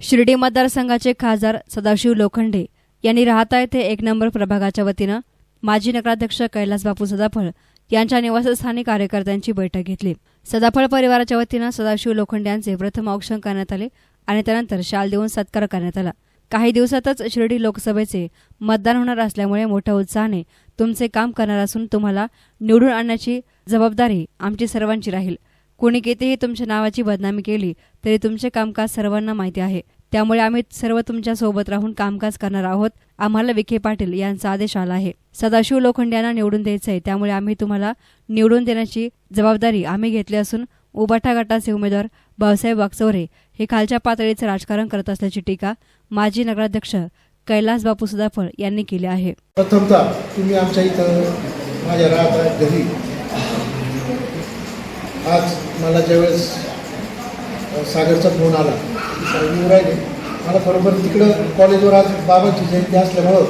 शिर्डी मतदारसंघाचे खासदार सदाशिव लोखंडे यांनी राहता येथे एक नंबर प्रभागाच्या वतीनं माजी नगराध्यक्ष कैलास बापू सदाफळ यांच्या निवासस्थानी कार्यकर्त्यांची बैठक घेतली. सदाफळ परिवाराच्या वतीनं सदाशिव लोखंडे यांचे प्रथम औक्षण करण्यात आले आणि त्यानंतर शाल देऊन सत्कार करण्यात आला. काही दिवसातच शिर्डी लोकसभेचे मतदान होणार असल्यामुळे मोठ्या उत्साहाने तुमचे काम करणार असून तुम्हाला निवडून आणण्याची जबाबदारी आमची सर्वांची राहील. कोणी कितीही तुमच्या नावाची बदनामी केली तरी तुमचे कामकाज सर्वांना माहिती आहे. त्यामुळे आम्ही सर्व तुमच्यासोबत राहून कामकाज करणार आहोत आम्हाला विखे पाटील यांचा आदेश आला आहे. सदाशिव लोखंडे यांना निवडून द्यायचं आहे त्यामुळे आम्ही तुम्हाला निवडून देण्याची जबाबदारी आम्ही घेतली असून उबाठा गटाचे उमेदवार भाऊसाहेब वाकचौरे हे खालच्या पातळीचं राजकारण करत असल्याची टीका माजी नगराध्यक्ष कैलास बापू सुदाफळ यांनी केली आहे. प्रथमतः तुम्ही आमच्या इथं माझ्या राहता घरी आज मला ज्यावेळेस सागरचा फोन आला साहेब राहिले मला बरोबर तिकडं कॉलेजवर आज बाबांची जयंती असल्यामुळं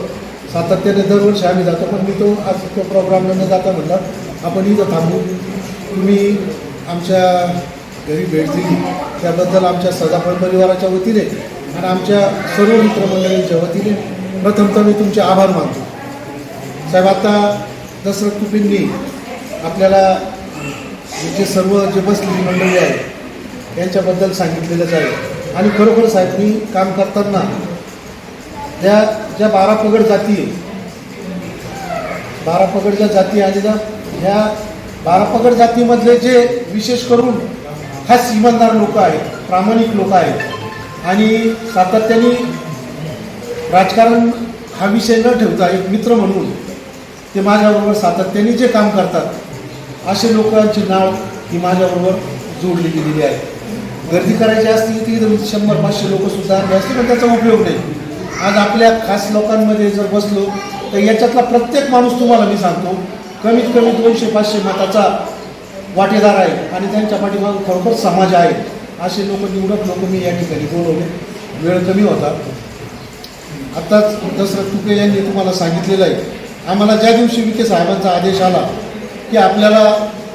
सातत्याने दरवर्षी आम्ही जातो पण मी तो आज तो प्रोग्रामला न जाता म्हणला आपण इथं थांबू. तुम्ही आमच्या घरी भेट दिली. त्याबद्दल आमच्या सदाफळ परिवाराच्या वतीने आणि आमच्या सर्व मित्रमंडळींच्या वतीने प्रथमतः मी तुमचे आभार मानतो. साहेब आता दसरथ कुपींनी आपल्याला जे सर्व जे बसलेली मंडळी आहे यांच्याबद्दल सांगितलेलंच आहे. आणि खरोखर साहेब मी काम करताना त्या ज्या बारा पगड जाती बारा पगड ज्या जाती आणि त्या ह्या बारा पगड जातीमधले जे विशेष करून खास इमानदार लोक आहेत प्रामाणिक लोक आहेत आणि सातत्याने राजकारण हा विषय न ठेवता एक मित्र म्हणून ते माझ्याबरोबर सातत्याने जे काम करतात असे लोकांची नाव ही माझ्याबरोबर जोडली गेलेली आहे. गर्दी करायची असती ती शंभर पाचशे लोकसुद्धा आणले असते पण त्याचा उपयोग नाही. आज आपल्या खास लोकांमध्ये जर बसलो तर याच्यातला प्रत्येक माणूस तुम्हाला मी सांगतो कमीत कमी दोनशे पाचशे मताचा वाटेदार आहे आणि त्यांच्या पाठीमागे खरोखर समाज आहे. असे लोक निवडक लोक मी या ठिकाणी बोलवले. वेळ कमी होता. आत्ताच दसरथ तुके यांनी तुम्हाला सांगितलेलं आहे. आम्हाला ज्या दिवशी विखे साहेबांचा आदेश आला की आपल्याला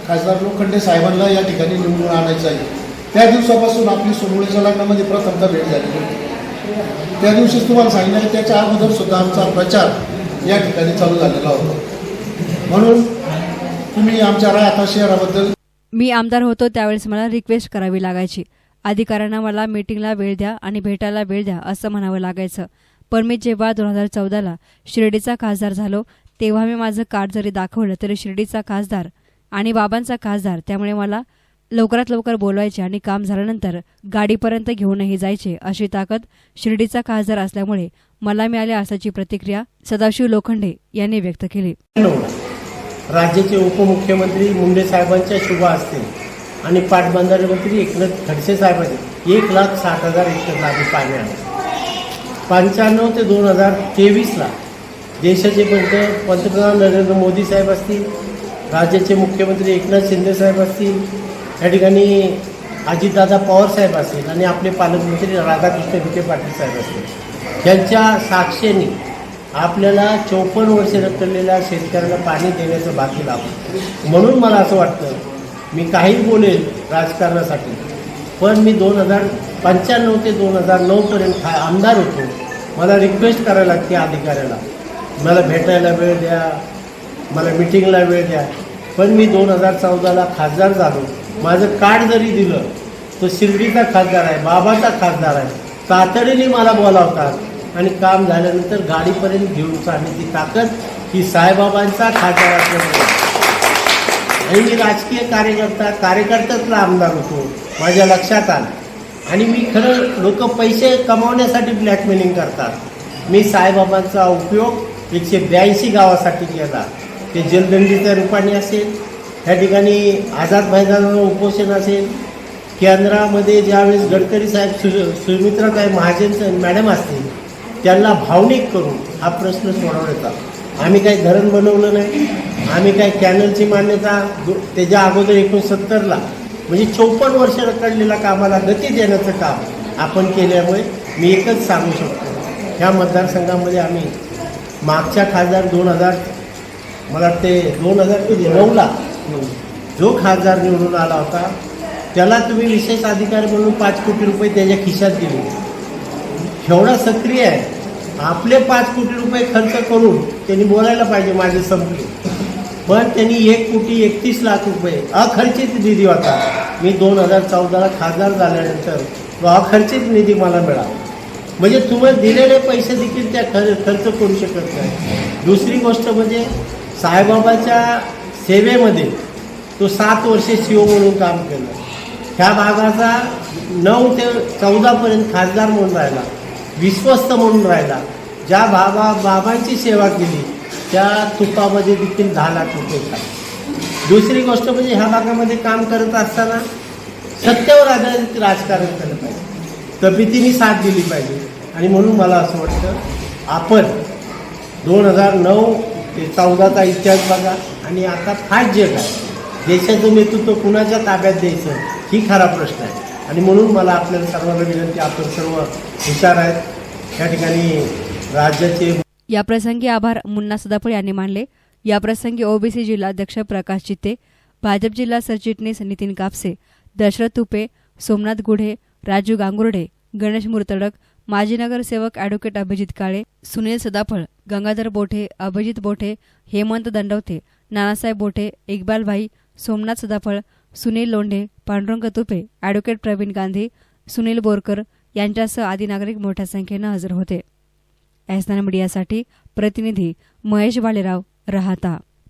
खासदार लोखंडे साहेबांना या ठिकाणी निवडून आणायचं आहे. त्या दिवसापासून आपली सोनवळेच्या लग्नामध्ये प्रथमता भेट झाली होती. त्या दिवशीच तुम्हाला सांगितलं की त्याच्या अगोदर सुद्धा आमचा प्रचार या ठिकाणी चालू झालेला होता. म्हणून तुम्ही आमच्या राहता शहराबद्दल मी आमदार होतो त्यावेळेस मला रिक्वेस्ट करावी लागायची. अधिकाऱ्यांना मला मीटिंगला वेळ द्या आणि भेटायला वेळ द्या असं म्हणावं लागायचं. पण मी जेव्हा दोन हजार चौदाला शिर्डीचा खासदार झालो तेव्हा मी माझं कार्ड जरी दाखवलं तरी शिर्डीचा खासदार आणि बाबांचा खासदार त्यामुळे मला लवकरात लवकर बोलवायचे आणि काम झाल्यानंतर गाडीपर्यंत घेऊनही जायचे अशी ताकद शिर्डीचा खासदार असल्यामुळे मला मिळाल्या असल्याची प्रतिक्रिया सदाशिव लोखंडे यांनी व्यक्त केली. राज्याचे उपमुख्यमंत्री मुंडे साहेबांच्या शुभ असते आणि पाटबंधारे मंत्री एकनाथ खडसे साहेबांचे एक लाख साठ हजार हेक्टर लागू पाणी आहे पंच्याण्णव ते दोन हजार तेवीसला देशाचे पंत पंतप्रधान नरेंद्र मोदी साहेब असतील राज्याचे मुख्यमंत्री एकनाथ शिंदे साहेब असतील या ठिकाणी अजितदादा पवार साहेब असतील आणि आपले पालकमंत्री राधाकृष्ण विखे पाटील साहेब असतील. यांच्या साक्षीने आपल्याला चौपन्न वर्षे रखडलेल्या शेतकऱ्याला पाणी देण्याचं बाकी लाभ. म्हणून मला असं वाटतं मी काही बोलेल राजकारणासाठी पण मी दोन हजार पंच्याण्णव ते दोन हजार नऊपर्यंत आमदार होतो. मला रिक्वेस्ट करायला लागते अधिकाऱ्याला. मला भेटायला वेळ द्या मला मिटिंगला वेळ द्या. पण मी दोन हजार चौदाला खासदार झालो. माझं कार्ड जरी दिलं तो शिर्डीचा खासदार आहे बाबाचा खासदार आहे. तातडीने मला बोलावतात. आणि काम झाल्यानंतर गाडीपर्यंत घेऊन चालण्याची ताकद ही साईबाबांचा खासदार असल्यामुळे. आणि मी राजकीय कार्यकर्ता कार्यकर्त्यातला आमदार होतो माझ्या लक्षात आलं. आणि मी खरं लोक पैसे कमावण्यासाठी ब्लॅकमेलिंग करतात. मी साईबाबांचा उपयोग एकशे ब्याऐंशी गावासाठी केला ते जलदंडीच्या रूपाने असेल ह्या ठिकाणी आझाद मैदानावर उपोषण असेल. केंद्रामध्ये ज्यावेळेस गडकरी साहेब सु सुमित्राताई महाजन मॅडम असतील त्यांना भावनिक करून हा प्रश्न सोडवण्याचा. आम्ही काही धरण बनवलं नाही. आम्ही काही कॅनलची मान्यता त्याच्या अगोदर एकोणसत्तरला म्हणजे चौपन्न वर्ष रखडलेल्या कामाला गती देण्याचं काम आपण केल्यामुळे मी एकच सांगू शकतो. ह्या मतदारसंघामध्ये आम्ही मागच्या खासदार दोन हजार मला वाटते दोन हजार ते नऊला जो खासदार निवडून आला होता त्याला तुम्ही विशेष अधिकारी म्हणून पाच कोटी रुपये त्याच्या खिशात दिले. एवढा सक्रिय आहे. आपले पाच कोटी रुपये खर्च करून त्यांनी बोलायला पाहिजे माझे संपले. पण त्यांनी एक कोटी एकतीस लाख रुपये अखर्चित निधी होता. मी दोन हजार चौदाला खासदार झाल्यानंतर तो अखर्चित निधी मला मिळाला. म्हणजे तुम्ही दिलेले पैसे देखील त्या खर खर्च करू शकत नाही. दुसरी गोष्ट म्हणजे साईबाबाच्या सेवेमध्ये तो सात वर्षे शिव म्हणून काम केलं. ह्या भागाचा नऊ ते चौदापर्यंत खासदार म्हणून राहिला. विश्वस्त म्हणून राहिला. ज्या बाबा बाबांची सेवा केली त्या तुपामध्ये देखील दहा लाख रुपये दुसरी गोष्ट म्हणजे ह्या भागामध्ये काम करत असताना सत्यावर आधारित राजकारण करत आहे तब्येतीने साथ दिली पाहिजे. आणि म्हणून मला असं वाटतं आपण दोन हजार नऊ ते चौदाचा इतिहास बघा. आणि आता फास्ट जग आहे देशाचं नेतृत्व कुणाच्या ताब्यात द्यायचं ही खरा प्रश्न आहे. आणि म्हणून मला आपल्याला सर्वांना विनंती आपण सर्व हुशार आहेत. या ठिकाणी राज्याचे याप्रसंगी आभार मुन्ना सदाफळ यांनी मानले. याप्रसंगी ओबीसी जिल्हाध्यक्ष प्रकाश चित्ते भाजप जिल्हा सरचिटणीस नितीन कापसे दशरथ तुपे सोमनाथ गुढे राजू गांगुर्डे गणेश मुर्तडक माजी नगरसेवक ॲडव्होकेट अभिजित काळे सुनील सदाफळ गंगाधर बोठे अभिजित बोठे हेमंत दंडवते नानासाहेब बोठे इक्बाल भाई सोमनाथ सदाफळ सुनील लोंढे पांडुरंग तुपे ॲडव्होकेट प्रवीण गांधी सुनील बोरकर यांच्यासह आदी नागरिक मोठ्या संख्येनं हजर होते. एसनान मीडियासाठी प्रतिनिधी महेश भालेराव राहता.